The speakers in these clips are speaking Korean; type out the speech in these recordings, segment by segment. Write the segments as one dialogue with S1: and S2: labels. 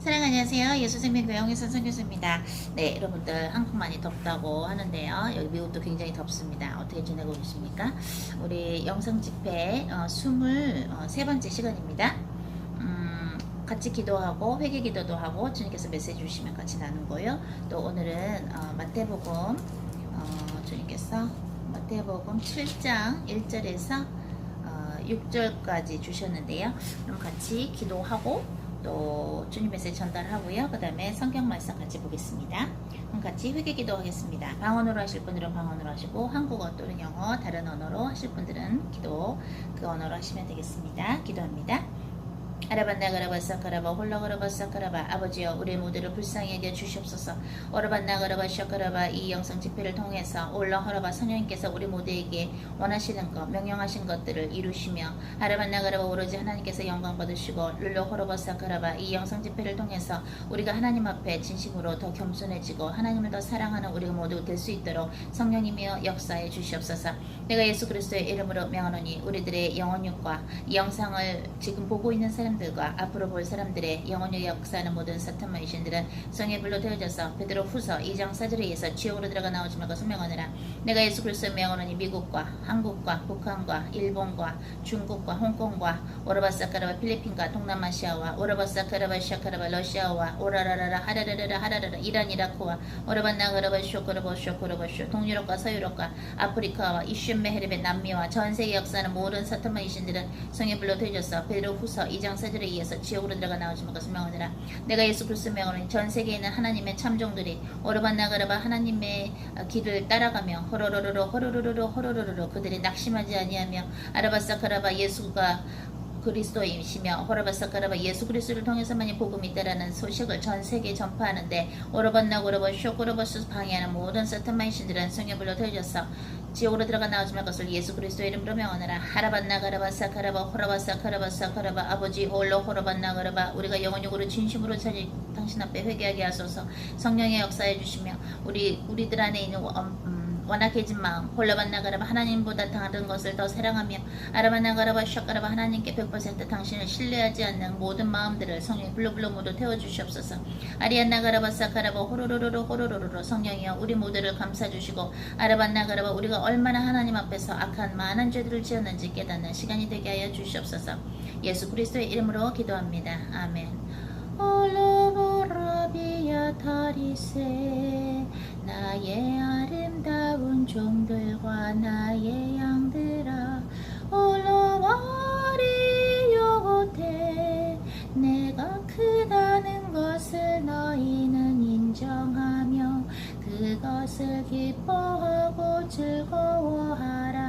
S1: 사랑 안녕하세요. 예수생명 교영의선 선교수입니다. 네, 여러분들 한국 많이 덥다고 하는데요. 여기 미국도 굉장히 덥습니다. 어떻게 지내고 계십니까? 우리 영상 집회 어, 23번째 시간입니다. 음, 같이 기도하고 회개 기도도 하고 주님께서 메시지 주시면 같이 나누고요. 또 오늘은 어, 마태복음 어, 주님께서 마태복음 7장 1절에서 어, 6절까지 주셨는데요. 그럼 같이 기도하고 또 주님 메시지 전달하고요. 그 다음에 성경 말씀 같이 보겠습니다. 그럼 같이 회개 기도하겠습니다. 방언으로 하실 분들은 방언으로 하시고 한국어 또는 영어 다른 언어로 하실 분들은 기도 그 언어로 하시면 되겠습니다. 기도합니다. 아라반나 가라바사 카라바 홀라 가라바사 카라바. 아버지여 우리 모두를 불쌍히 여겨 주시옵소서. 오라반나 가라바 샤 카라바 이 영상 집회를 통해서 올라 허라바 성령님께서 우리 모두에게 원하시는 것 명령하신 것들을 이루시며 아라반나 가라바 오로지 하나님께서 영광 받으시고 룰로호라바사 카라바 이 영상 집회를 통해서 우리가 하나님 앞에 진심으로 더 겸손해지고 하나님을 더 사랑하는 우리가 모두 될 수 있도록 성령님이여 역사해 주시옵소서. 내가 예수 그리스도의 이름으로 명하노니 우리들의 영혼육과 이 영상을 지금 보고 있는 사람 들과 앞으로 볼 사람들의 영혼육 역사하는 모든 사탄마 이신들은 성의 불로 되어져서 베드로 후서 2장 4절에 의해서 지옥으로 들어가 나오지 말고 소명하느라 내가 예수 그리스도의 명하노니 미국과 한국과 북한과 일본과 중국과 홍콩과 오라바사카라바 필리핀과 동남아시아와 오라바사카라바 시아카라바 러시아와 오라라라라 하라라라라 하라라라 이란 이라크와 오라반나가라바 쇼코라바 쇼코라바 쇼 동유럽과 서유럽과 아프리카와 이슈메헤르베 남미와 전 세계 역사는 모든 사탄마 이신들은 성의 불로 되어져서 베드로 후서 2장 4절에 의해서 지옥으로 들어가 나오지 말고 소명하느라 내가 예수 그리스도 명하노니 전 세계에 있는 하나님의 참종들이 오라반나가라바 하나님의 길을 따라가며 호로로로로 호로로로로 호로로로로 그들이 낙심하지 아니하며 아라바사카라바 예수가 그리스도이시며 호라바사카라바 예수 그리스도를 통해서만이 복음이 있다라는 소식을 전 세계에 전파하는데 오라반나 오라바 쇼코라바스 방해하는 모든 사탄마의 신들은 성에 불러 되어졌어 지옥으로 들어가 나오지 말 것을 예수 그리스도의 이름으로 명하노라. 하라반나 가라바 사카라바 호라바사 카라바 사카라바. 아버지 홀로 호라반나 가라바. 우리가 영원육으로 진심으로 찾이 당신 앞에 회개하게 하소서. 성령의 역사해 주시며 우리 우리들 안에 있는 음, 완악해진 마음 홀라반나가라바 하나님보다 다른 것을 더 사랑하며 아라반나가라바 샤가라바 하나님께 100% 당신을 신뢰하지 않는 모든 마음들을 성령이 불러불러 모두 태워주시옵소서. 아리안나가라바 사카라바 호로로로로 호로로로로 성령이여 우리 모두를 감싸주시고 아라반나가라바 우리가 얼마나 하나님 앞에서 악한 많은 죄들을 지었는지 깨닫는 시간이 되게 하여 주시옵소서. 예수 그리스도의 이름으로 기도합니다. 아멘. 올로보라비야 타리세 나의 아름다운 종들과 나의 양들아 올라와리 요테 내가 크다는 것을 너희는 인정하며 그것을 기뻐하고 즐거워하라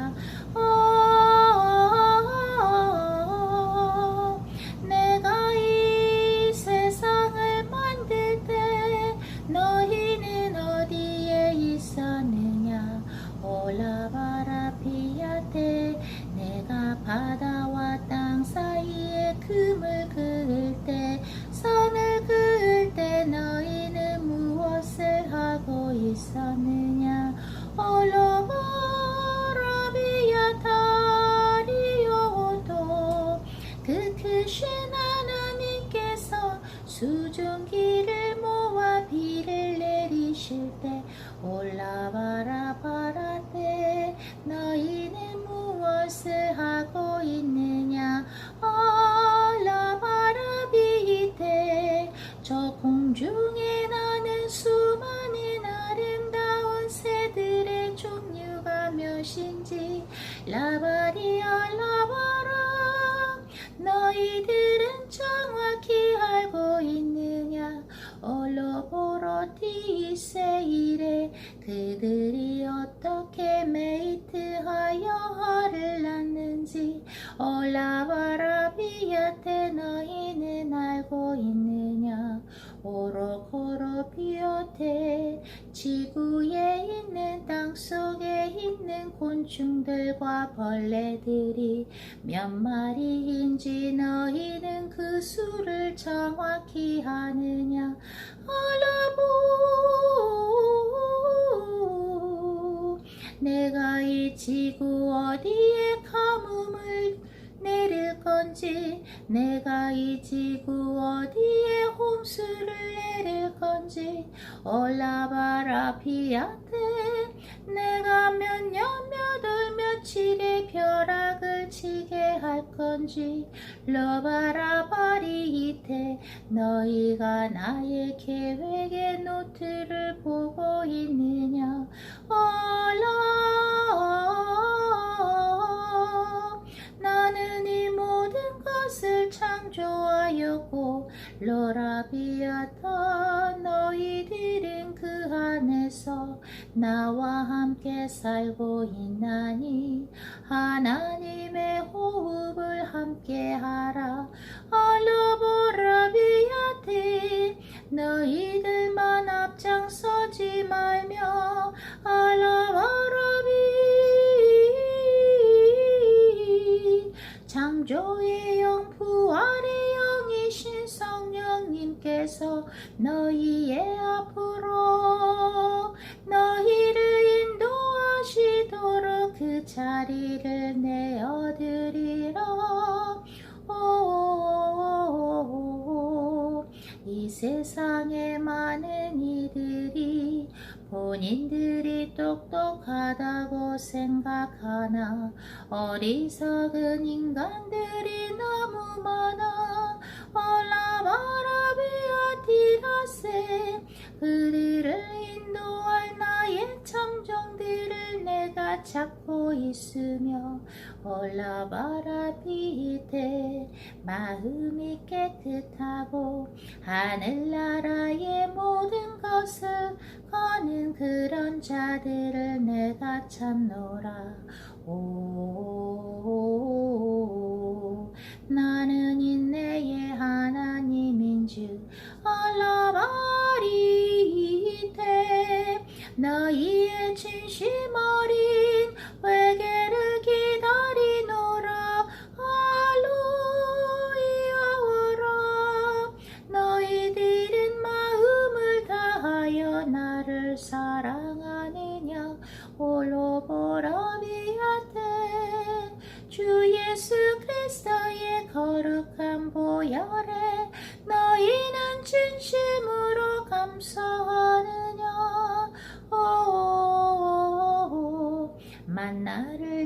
S1: 있느냐? 오로코로비오테 지구에 있는 땅 속에 있는 곤충들과 벌레들이 몇 마리인지 너희는 그 수를 정확히 아느냐? 알라보. 내가 이 지구 어디에 가뭄을 내릴 건지 내가 이 지구 어디에 홍수를 내릴 건지 올라봐라 비아테 내가 몇 년 몇월 며칠의 벼락을 치게 할 건지 러바라 바리이테 너희가 나의 계획의 노트를 보고 있느냐? 얼라 창조하였고 로라비아타 너희들은 그 안에서 나와 함께 살고 있나니 하나님의 호흡을 함께 하라. 알라보라비아테 너희들만 앞장서지 말며 알라바라비 창조의 영 부활의 영이신 성령님께서 너희의 앞으로 너희를 인도하시도록 그 자리를 내어드리라 오, 이 세상의 많은 본인들이 똑똑하다고 생각하나? 어리석은 인간들이 너무 많아 바라비아티라세. 그들을 인도할 나의 청정들을 내가 찾고 있으며 올라바라비테 마음이 깨끗하고 하늘나라의 모든 것을 거는 그런 자들을 내가 찾노라. 오 나는 인내의 하나님인 줄 알라바리테 너희의 진심 어린 회개를 기다리노라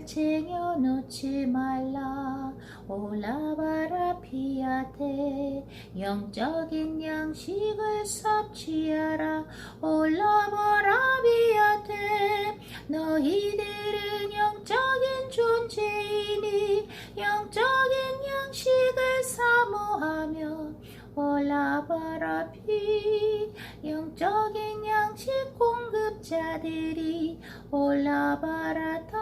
S1: 만나를 쟁여놓지 말라. 올라바라 피아테 영적 자들이 올라바라타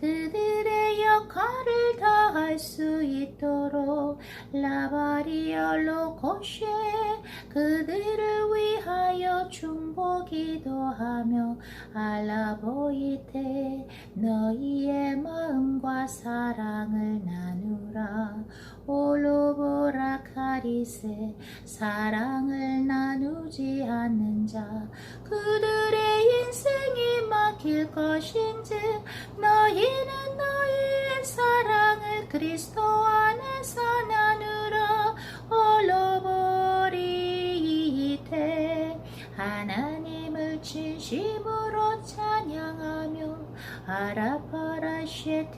S1: 그들의 역할을 다할 수 있도록 라바리얼로 고쉐 그들을 위하여 중보 기도 하며 알라보이테 너희의 마음과 사랑을 나누라 올로보라 카리세 사랑을 나누지 않는 자 그들의 인생이 막힐 것인지 너희는 너희의 사랑을 그리스도 안에서 나누라 올로보리이테 하나님을 진심으로 찬양하며 아라파라쉐티레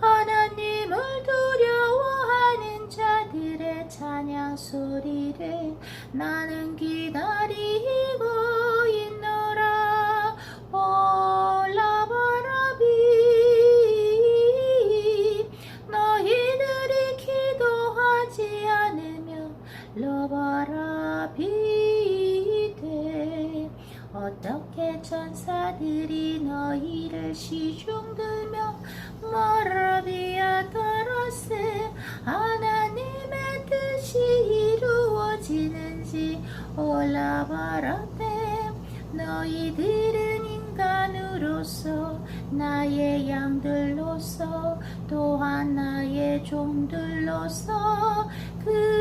S1: 하나님을 두려워하는 자들의 찬양 소리를 나는 기다리고 바라테 너희들은 인간으로서 나의 양들로서 또한 나의 종들로서 그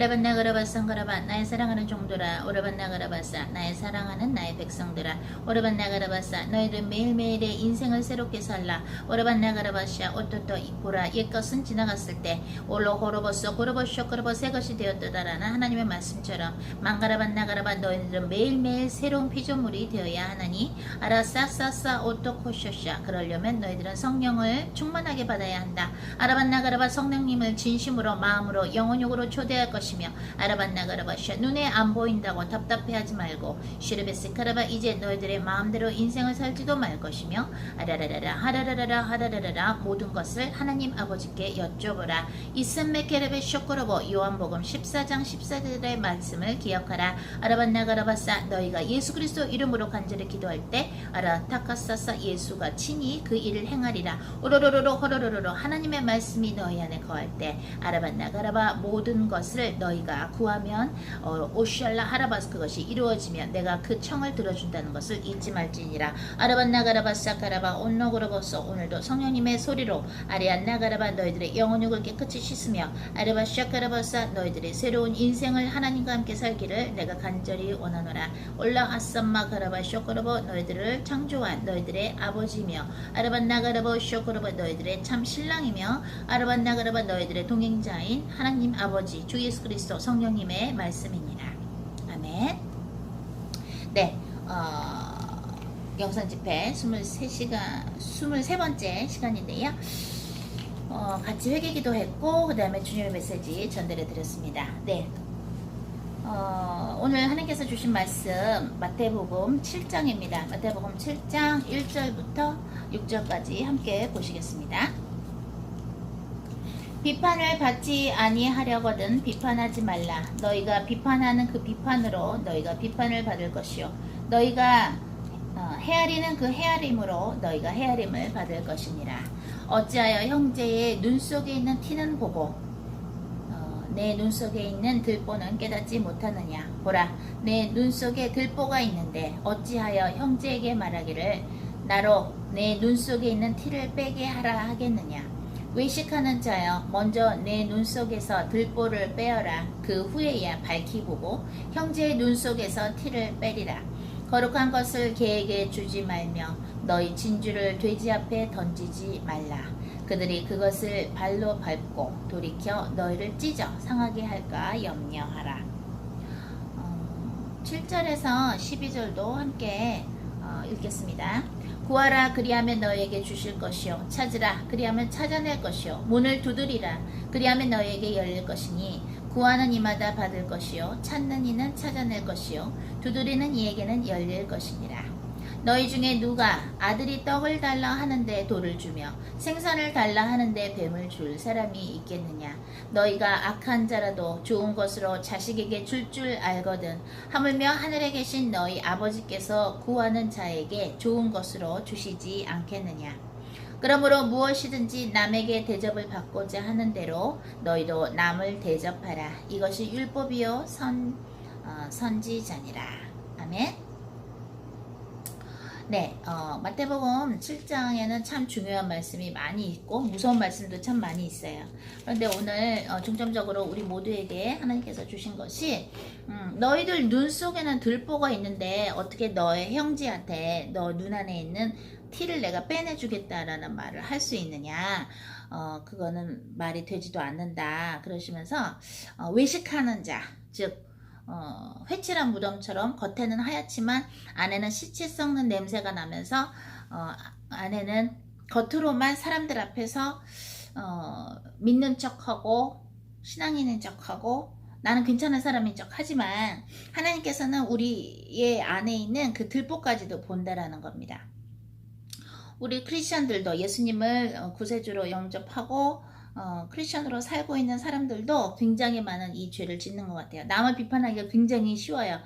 S1: 아라반나 가라바상 가라바 나의 사랑하는 종들아 오라반나 가라바사. 나의 사랑하는 나의 백성들아 오라반나 가라바사. 너희들 매일매일의 인생을 새롭게 살라. 오라반나 가라바샤. 오토토 이보라. 옛것은 지나갔을 때. 올로 호로버서 호로버쇼 호로버 새 것이 되었다라는 하나님의 말씀처럼 망가라반나 가라바 너희들은 매일매일 새로운 피조물이 되어야 하나니. 아라싸싸싸 오토코쇼샤 그러려면 너희들은 성령을 충만하게 받아야 한다. 아라반나 가라바 성령님을 진심으로 마음으로 영혼욕으로 초대할 것이 며 아라반나 가라바샤 눈에 안 보인다고 답답해하지 말고 슈르베스 카라바 이제 너희들의 마음대로 인생을 살지도 말 것이며 아라라라라 하라라라라 하라라라라 모든 것을 하나님 아버지께 여쭤보라. 이스메 케레베 쇼코로보 요한복음 14장 14절의 말씀을 기억하라. 아라반나 가라바사 너희가 예수 그리스도 이름으로 간절히 기도할 때 아라 타카사사 예수가 친히 그 일을 행하리라. 오로로로로 호로로로로 하나님의 말씀이 너희 안에 거할 때 아라반나 가라바 모든 것을 너희가 구하면 어, 오샬라 하라바스 그것이 이루어지면 내가 그 청을 들어준다는 것을 잊지 말지니라. 아라반나 가라바사 가라바 온노그로버서 오늘도 성령님의 소리로 아리안나 가라바 너희들의 영혼육을 깨끗이 씻으며 아르바샤 가라바사 너희들의 새로운 인생을 하나님과 함께 살기를 내가 간절히 원하노라. 올라 아sam마 가라바 쇼코로버 너희들을 창조한 너희들의 아버지며 아르반나 가라바 쇼코로버 너희들의 참 신랑이며 아르반나 가라바 너희들의 동행자인 하나님 아버지 주 예수 그리스도 성령님의 말씀이니라 아멘 네 어, 영상 집회 23시간 23번째 시간인데요 어, 같이 회개 기도 했고 그 다음에 주님의 메시지 전달해 드렸습니다. 네. 어, 오늘 하나님께서 주신 말씀 마태복음 7장입니다. 마태복음 7장 1절부터 6절까지 함께 보시겠습니다. 비판을 받지 아니하려거든 비판하지 말라. 너희가 비판하는 그 비판으로 너희가 비판을 받을 것이요. 너희가 어, 헤아리는 그 헤아림으로 너희가 헤아림을 받을 것이니라. 어찌하여 형제의 눈 속에 있는 티는 보고 어, 내눈 속에 있는 들보는 깨닫지 못하느냐 보라 내 눈 속에 들보가 있는데 어찌하여 형제에게 말하기를 나로 내 눈 속에 있는 티를 빼게 하라 하겠느냐 외식하는 자여 먼저 내 눈 속에서 들보를 빼어라 그 후에야 밝히 보고 형제의 눈 속에서 티를 빼리라 거룩한 것을 개에게 주지 말며 너희 진주를 돼지 앞에 던지지 말라. 그들이 그것을 발로 밟고 돌이켜 너희를 찢어 상하게 할까 염려하라. 어, 7절에서 12절도 함께 어, 읽겠습니다. 구하라 그리하면 너희에게 주실 것이요. 찾으라 그리하면 찾아낼 것이요. 문을 두드리라 그리하면 너희에게 열릴 것이니 구하는 이마다 받을 것이요. 찾는 이는 찾아낼 것이요. 두드리는 이에게는 열릴 것이니라 너희 중에 누가 아들이 떡을 달라 하는데 돌을 주며 생선을 달라 하는데 뱀을 줄 사람이 있겠느냐 너희가 악한 자라도 좋은 것으로 자식에게 줄줄 알거든 하물며 하늘에 계신 너희 아버지께서 구하는 자에게 좋은 것으로 주시지 않겠느냐 그러므로 무엇이든지 남에게 대접을 받고자 하는 대로 너희도 남을 대접하라. 이것이 율법이요 선 어, 선지자니라. 아멘. 네, 어, 마태복음 7장에는 참 중요한 말씀이 많이 있고 무서운 말씀도 참 많이 있어요. 그런데 오늘 어, 중점적으로 우리 모두에게 하나님께서 주신 것이 음, 너희들 눈 속에는 들보가 있는데 어떻게 너의 형제한테 너 눈 안에 있는 티를 내가 빼내주겠다라는 말을 할 수 있느냐? 어, 그거는 말이 되지도 않는다. 그러시면서 어, 외식하는 자, 즉 어, 회칠한 무덤처럼 겉에는 하얗지만 안에는 시체 썩는 냄새가 나면서 어, 안에는 겉으로만 사람들 앞에서 어, 믿는 척하고 신앙인인 척하고 나는 괜찮은 사람인 척 하지만 하나님께서는 우리의 안에 있는 그 들보까지도 본다라는 겁니다. 우리 크리스천들도 예수님을 어, 구세주로 영접하고 어, 크리스천으로 살고 있는 사람들도 굉장히 많은 이 죄를 짓는 것 같아요. 남을 비판하기가 굉장히 쉬워요.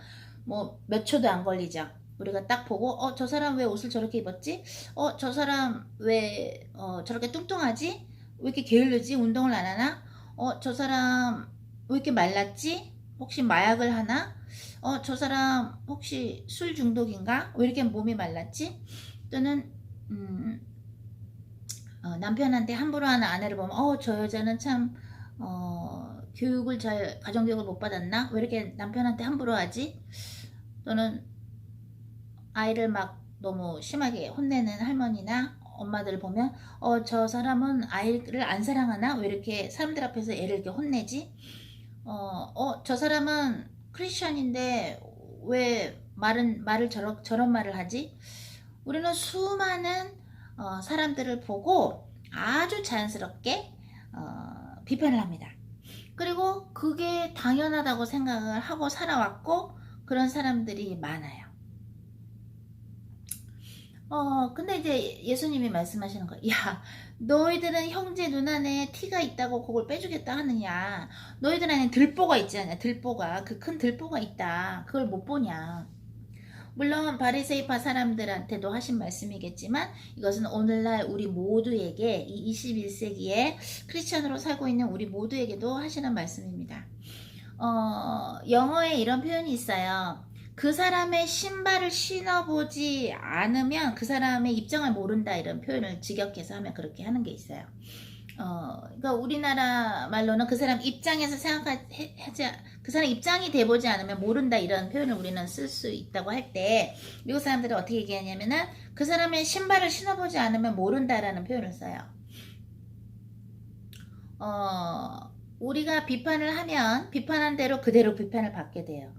S1: 뭐 몇 초도 안 걸리죠. 우리가 딱 보고 어 저 사람 왜 옷을 저렇게 입었지? 어 저 사람 왜 어, 저렇게 뚱뚱하지? 왜 이렇게 게을르지? 운동을 안 하나? 어 저 사람 왜 이렇게 말랐지? 혹시 마약을 하나? 어, 저 사람 혹시 술 중독인가? 왜 이렇게 몸이 말랐지? 또는 음, 어, 남편한테 함부로 하는 아내를 보면 어, 저 여자는 참 어, 교육을 잘 가정교육을 못 받았나? 왜 이렇게 남편한테 함부로 하지? 또는 아이를 막 너무 심하게 혼내는 할머니나 엄마들을 보면 어 저 사람은 아이를 안 사랑하나 왜 이렇게 사람들 앞에서 애를 이렇게 혼내지 어어 저 사람은 크리스천인데 왜 말은 말을 저런 저런 말을 하지 우리는 수많은 어, 사람들을 보고 아주 자연스럽게 어, 비판을 합니다 그리고 그게 당연하다고 생각을 하고 살아왔고 그런 사람들이 많아요. 어, 근데 이제 예수님이 말씀하시는 거, 야, 너희들은 형제 눈 안에 티가 있다고 그걸 빼주겠다 하느냐. 너희들 안에 들보가 있지 않냐, 들보가. 그 큰 들보가 있다. 그걸 못 보냐. 물론 바리세이파 사람들한테도 하신 말씀이겠지만 이것은 오늘날 우리 모두에게 이 21세기에 크리스천으로 살고 있는 우리 모두에게도 하시는 말씀입니다. 어, 영어에 이런 표현이 있어요. 그 사람의 신발을 신어보지 않으면 그 사람의 입장을 모른다 이런 표현을 직역해서 하면 그렇게 하는 게 있어요. 어, 그러니까 우리나라 말로는 그 사람 입장에서 생각하지 그 사람 입장이 돼보지 않으면 모른다 이런 표현을 우리는 쓸 수 있다고 할 때 미국 사람들은 어떻게 얘기하냐면은 그 사람의 신발을 신어보지 않으면 모른다라는 표현을 써요. 어, 우리가 비판을 하면 비판한 대로 그대로 비판을 받게 돼요.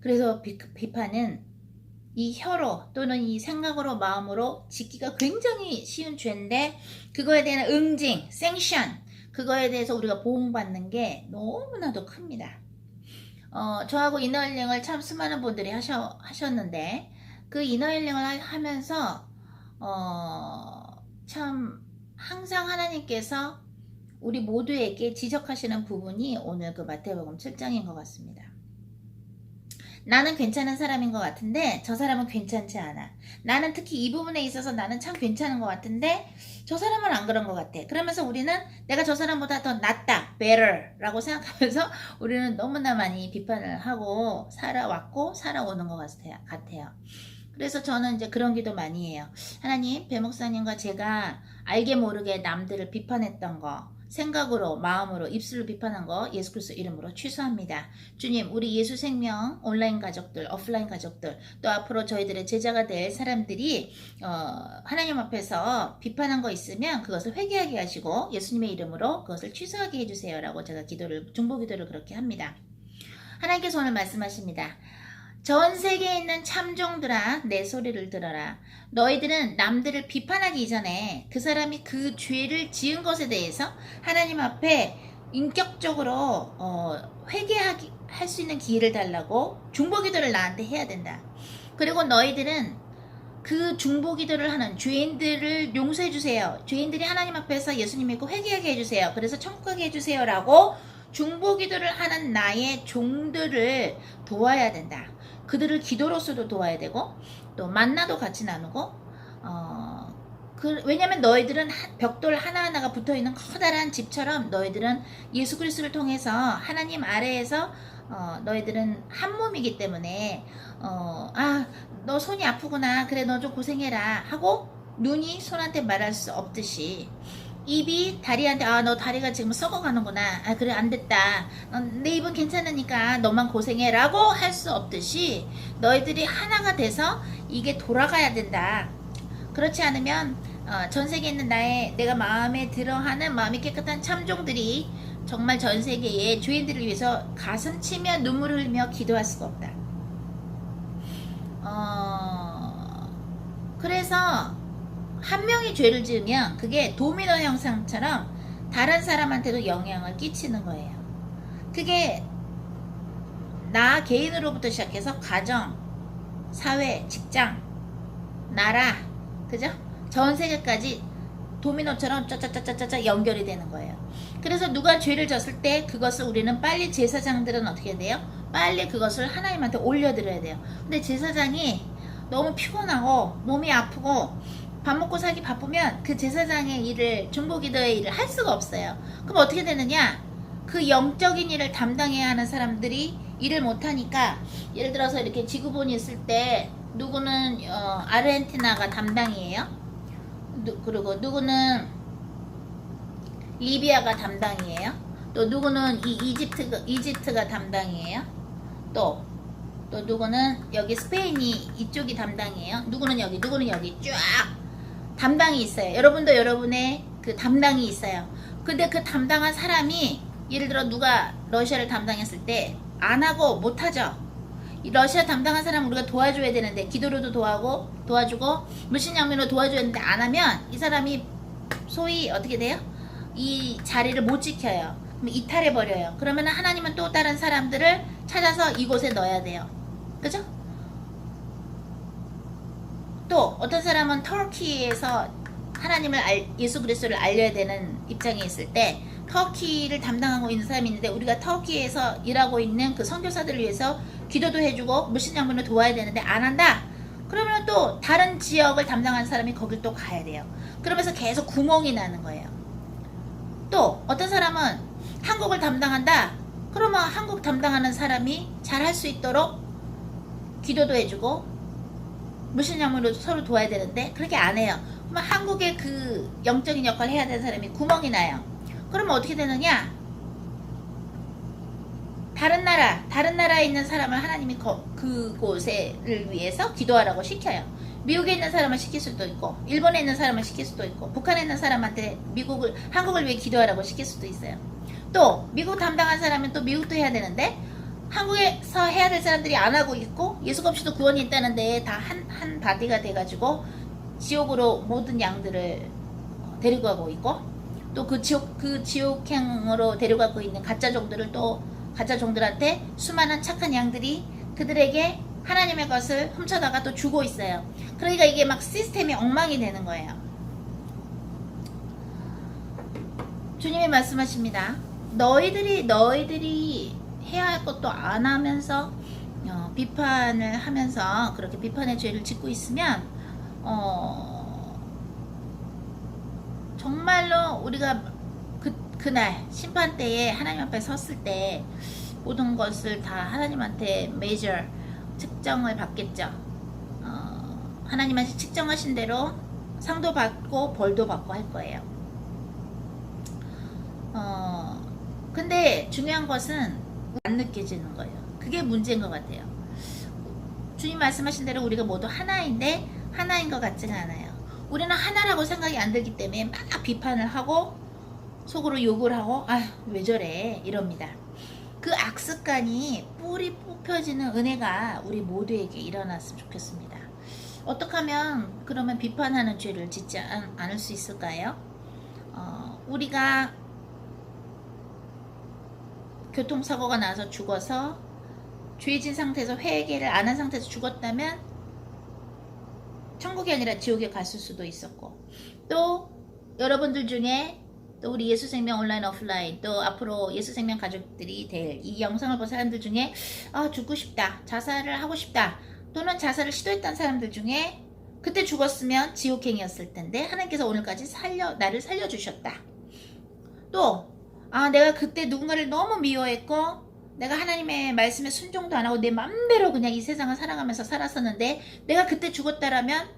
S1: 그래서 비, 비판은 이 혀로 또는 이 생각으로 마음으로 짓기가 굉장히 쉬운 죄인데 그거에 대한 응징, 생션 그거에 대해서 우리가 보응받는 게 너무나도 큽니다. 어, 저하고 이너힐링을 참 수많은 분들이 하셔, 하셨는데 그 이너힐링을 하면서 어, 참 항상 하나님께서 우리 모두에게 지적하시는 부분이 오늘 그 마태복음 7장인 것 같습니다. 나는 괜찮은 사람인 것 같은데 저 사람은 괜찮지 않아. 나는 특히 이 부분에 있어서 나는 참 괜찮은 것 같은데 저 사람은 안 그런 것 같아. 그러면서 우리는 내가 저 사람보다 더 낫다, better 라고 생각하면서 우리는 너무나 많이 비판을 하고 살아왔고 살아오는 것 같아요. 같아요. 그래서 저는 이제 그런 기도 많이 해요. 하나님, 배 목사님과 제가 알게 모르게 남들을 비판했던 거, 생각으로, 마음으로, 입술로 비판한 거 예수 그리스도 이름으로 취소합니다. 주님, 우리 예수 생명 온라인 가족들, 오프라인 가족들, 또 앞으로 저희들의 제자가 될 사람들이 어, 하나님 앞에서 비판한 거 있으면 그것을 회개하게 하시고 예수님의 이름으로 그것을 취소하게 해주세요 라고 제가 기도를 중보 기도를 그렇게 합니다. 하나님께서 오늘 말씀하십니다. 전 세계에 있는 참종들아 내 소리를 들어라. 너희들은 남들을 비판하기 이전에 그 사람이 그 죄를 지은 것에 대해서 하나님 앞에 인격적으로 어, 회개하기 할 수 있는 기회를 달라고 중보기도를 나한테 해야 된다. 그리고 너희들은 그 중보기도를 하는 죄인들을 용서해 주세요. 죄인들이 하나님 앞에서 예수님 믿고 회개하게 해주세요. 그래서 천국 가게 해주세요라고 중보기도를 하는 나의 종들을 도와야 된다. 그들을 기도로서도 도와야 되고 또 만나도 같이 나누고 어, 그, 왜냐면 너희들은 하- 벽돌 하나하나가 붙어 있는 커다란 집처럼 너희들은 예수 그리스도를 통해서 하나님 아래에서 어, 너희들은 한 몸이기 때문에 어, 아, 너 손이 아프구나. 그래, 너 좀 고생해라. 하고 눈이 손한테 말할 수 없듯이 입이 다리한테 아 너 다리가 지금 썩어가는구나. 아 그래 안 됐다. 어, 내 입은 괜찮으니까 너만 고생해라고 할 수 없듯이 너희들이 하나가 돼서 이게 돌아가야 된다. 그렇지 않으면 어, 전 세계에 있는 나의 내가 마음에 들어하는 마음이 깨끗한 참종들이 정말 전 세계의 죄인들을 위해서 가슴 치며 눈물을 흘리며 기도할 수가 없다. 어, 그래서 한 명이 죄를 지으면 그게 도미노 형상처럼 다른 사람한테도 영향을 끼치는 거예요. 그게 나 개인으로부터 시작해서 가정, 사회, 직장, 나라, 그죠? 전 세계까지 도미노처럼 짜짜짜짜짜 연결이 되는 거예요. 그래서 누가 죄를 졌을 때 그것을 우리는 빨리 제사장들은 어떻게 돼요? 빨리 그것을 하나님한테 올려드려야 돼요. 근데 제사장이 너무 피곤하고 몸이 아프고 밥 먹고 살기 바쁘면 그 제사장의 일을 중보기도의 일을 할 수가 없어요. 그럼 어떻게 되느냐? 그 영적인 일을 담당해야 하는 사람들이 일을 못하니까 예를 들어서 이렇게 지구본이 있을 때 누구는 어, 아르헨티나가 담당이에요. 누, 그리고 누구는 리비아가 담당이에요. 또 누구는 이 이집트가 이집트가 담당이에요. 또또 누구는 여기 스페인이 이쪽이 담당이에요. 누구는 여기, 누구는 여기 쫙 담당이 있어요. 여러분도 여러분의 그 담당이 있어요. 근데 그 담당한 사람이 예를 들어 누가 러시아를 담당했을 때 안 하고 못 하죠. 이 러시아 담당한 사람 우리가 도와줘야 되는데 기도로도 도와고 도와주고 물신양면으로 도와줘야 되는데 안 하면 이 사람이 소위 어떻게 돼요? 이 자리를 못 지켜요. 이탈해 버려요. 그러면 하나님은 또 다른 사람들을 찾아서 이곳에 넣어야 돼요. 그죠? 또 어떤 사람은 터키에서 하나님을 알, 예수 그리스도를 알려야 되는 입장에 있을 때 터키를 담당하고 있는 사람이 있는데 우리가 터키에서 일하고 있는 그 선교사들을 위해서 기도도 해주고 물신 양분을 도와야 되는데 안 한다. 그러면 또 다른 지역을 담당하는 사람이 거길 또 가야 돼요. 그러면서 계속 구멍이 나는 거예요. 또 어떤 사람은 한국을 담당한다. 그러면 한국 담당하는 사람이 잘 할 수 있도록 기도도 해주고 물신양으로 서로 도와야 되는데 그렇게 안 해요. 그러면 한국의 그 영적인 역할을 해야 되는 사람이 구멍이 나요. 그러면 어떻게 되느냐? 다른 나라, 다른 나라에 있는 사람을 하나님이 거, 그곳에를 위해서 기도하라고 시켜요. 미국에 있는 사람을 시킬 수도 있고, 일본에 있는 사람을 시킬 수도 있고, 북한에 있는 사람한테 미국을, 한국을 위해 기도하라고 시킬 수도 있어요. 또, 미국 담당한 사람은 또 미국도 해야 되는데, 한국에서 해야 될 사람들이 안 하고 있고, 예수가 없이도 구원이 있다는데 다 한, 한 바디가 돼가지고, 지옥으로 모든 양들을 데리고 가고 있고, 또 그 지옥, 그 지옥행으로 데려가고 있는 가짜 종들을 또 가짜 종들한테 수많은 착한 양들이 그들에게 하나님의 것을 훔쳐다가 또 주고 있어요. 그러니까 이게 막 시스템이 엉망이 되는 거예요. 주님이 말씀하십니다. 너희들이 너희들이 해야 할 것도 안 하면서 어, 비판을 하면서 그렇게 비판의 죄를 짓고 있으면 어, 정말로 우리가 그, 그날 심판 때에 하나님 앞에 섰을 때 모든 것을 다 하나님한테 메이저 측정을 받겠죠. 어, 하나님한테 측정하신 대로 상도 받고 벌도 받고 할 거예요. 어, 근데 중요한 것은 안 느껴지는 거예요. 그게 문제인 것 같아요. 주님 말씀하신 대로 우리가 모두 하나인데 하나인 것 같지가 않아요. 우리는 하나라고 생각이 안 들기 때문에 막 비판을 하고 속으로 욕을 하고 아왜 저래 이럽니다. 그 악습관이 뿌리 뽑혀지는 은혜가 우리 모두에게 일어났으면 좋겠습니다. 어떻게 하면 그러면 비판하는 죄를 짓지 않, 않을 수 있을까요? 어, 우리가 교통사고가 나서 죽어서 죄진 상태에서 회개를 안 한 상태에서 죽었다면 천국이 아니라 지옥에 갔을 수도 있었고 또 여러분들 중에 또 우리 예수 생명 온라인 오프라인 또 앞으로 예수 생명 가족들이 될 이 영상을 본 사람들 중에 아 죽고 싶다 자살을 하고 싶다 또는 자살을 시도했던 사람들 중에 그때 죽었으면 지옥행이었을 텐데 하나님께서 오늘까지 살려 나를 살려주셨다. 또 아, 내가 그때 누군가를 너무 미워했고, 내가 하나님의 말씀에 순종도 안 하고 내 맘대로 그냥 이 세상을 살아가면서 살았었는데, 내가 그때 죽었다라면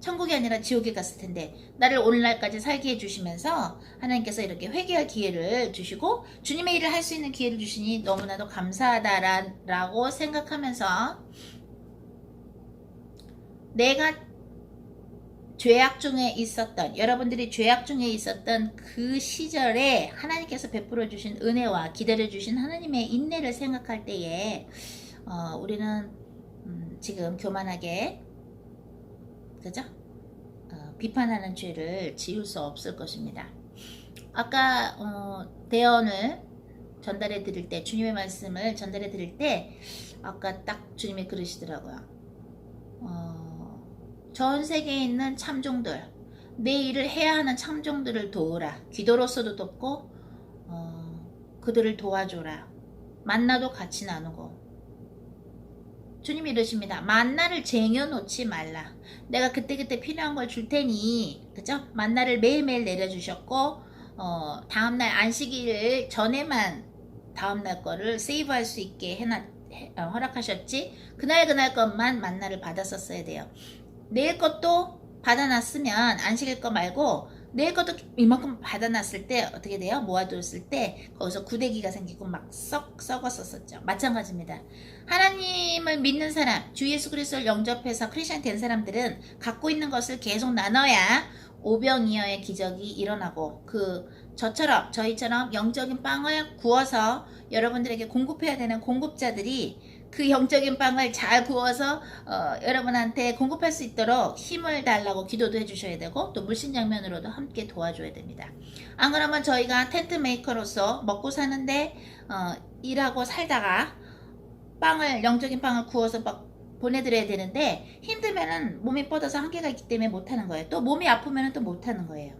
S1: 천국이 아니라 지옥에 갔을 텐데, 나를 오늘날까지 살게 해주시면서 하나님께서 이렇게 회개할 기회를 주시고, 주님의 일을 할 수 있는 기회를 주시니 너무나도 감사하다라고 생각하면서, 내가 죄악 중에 있었던 여러분들이 죄악 중에 있었던 그 시절에 하나님께서 베풀어 주신 은혜와 기다려 주신 하나님의 인내를 생각할 때에 어, 우리는 음, 지금 교만하게 그죠? 어, 비판하는 죄를 지울 수 없을 것입니다. 아까 어, 대언을 전달해 드릴 때 주님의 말씀을 전달해 드릴 때 아까 딱 주님이 그러시더라고요. 어, 전 세계에 있는 참종들, 내 일을 해야 하는 참종들을 도우라. 기도로서도 돕고, 어, 그들을 도와줘라. 만나도 같이 나누고. 주님이 이러십니다. 만나를 쟁여놓지 말라. 내가 그때그때 필요한 걸 줄 테니, 그죠? 만나를 매일매일 내려주셨고, 어, 다음날 안식일 전에만 다음날 거를 세이브할 수 있게 해놨, 해- 어, 허락하셨지 그날 그날 것만 만나를 받았었어야 돼요. 내일 것도 받아놨으면 안식일 거 말고 내일 것도 이만큼 받아놨을 때 어떻게 돼요? 모아두었을 때 거기서 구데기가 생기고 막 썩 썩었었었죠. 마찬가지입니다. 하나님을 믿는 사람, 주 예수 그리스도를 영접해서 크리스천 된 사람들은 갖고 있는 것을 계속 나눠야 오병이어의 기적이 일어나고 그 저처럼 저희처럼 영적인 빵을 구워서 여러분들에게 공급해야 되는 공급자들이 그 영적인 빵을 잘 구워서 어, 여러분한테 공급할 수 있도록 힘을 달라고 기도도 해주셔야 되고 또 물신장면으로도 함께 도와줘야 됩니다. 안 그러면 저희가 텐트 메이커로서 먹고 사는데 어, 일하고 살다가 빵을 영적인 빵을 구워서 막 보내드려야 되는데 힘들면은 몸이 뻗어서 한계가 있기 때문에 못하는 거예요. 또 몸이 아프면은 또 못하는 거예요.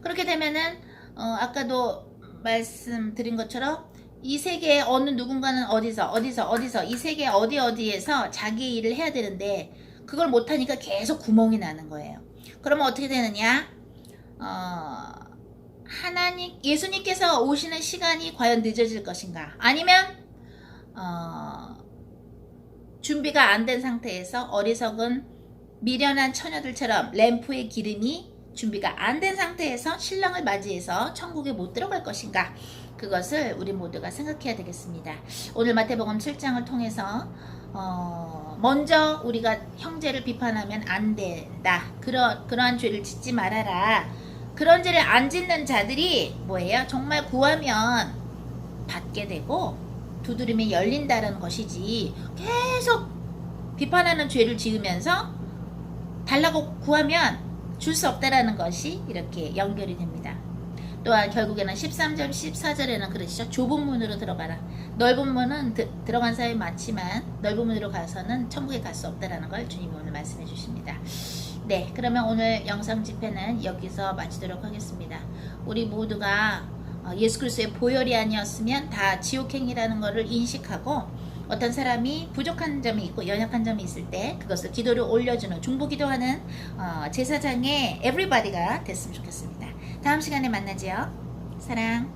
S1: 그렇게 되면은 어, 아까도 말씀드린 것처럼 이 세계에 어느 누군가는 어디서 어디서 어디서 이 세계 어디 어디에서 자기 일을 해야 되는데 그걸 못하니까 계속 구멍이 나는 거예요. 그러면 어떻게 되느냐? 어, 하나님 예수님께서 오시는 시간이 과연 늦어질 것인가? 아니면 어, 준비가 안 된 상태에서 어리석은 미련한 처녀들처럼 램프의 기름이 준비가 안 된 상태에서 신랑을 맞이해서 천국에 못 들어갈 것인가? 그것을 우리 모두가 생각해야 되겠습니다. 오늘 마태복음 7장을 통해서 어, 먼저 우리가 형제를 비판하면 안 된다. 그러, 그러한 죄를 짓지 말아라. 그런 죄를 안 짓는 자들이 뭐예요? 정말 구하면 받게 되고 두드림이 열린다는 것이지 계속 비판하는 죄를 지으면서 달라고 구하면 줄 수 없다라는 것이 이렇게 연결이 됩니다. 또한 결국에는 13절, 14절에는 그러시죠. 좁은 문으로 들어가라. 넓은 문은 드- 들어간 사이 맞지만 넓은 문으로 가서는 천국에 갈 수 없다라는 걸 주님이 오늘 말씀해 주십니다. 네, 그러면 오늘 영상 집회는 여기서 마치도록 하겠습니다. 우리 모두가 어, 예수 그리스도의 보혈이 아니었으면 다 지옥행이라는 것을 인식하고 어떤 사람이 부족한 점이 있고 연약한 점이 있을 때 그것을 기도를 올려주는 중보 기도하는 어, 제사장의 에브리바디가 됐으면 좋겠습니다. 다음 시간에 만나지요. 사랑.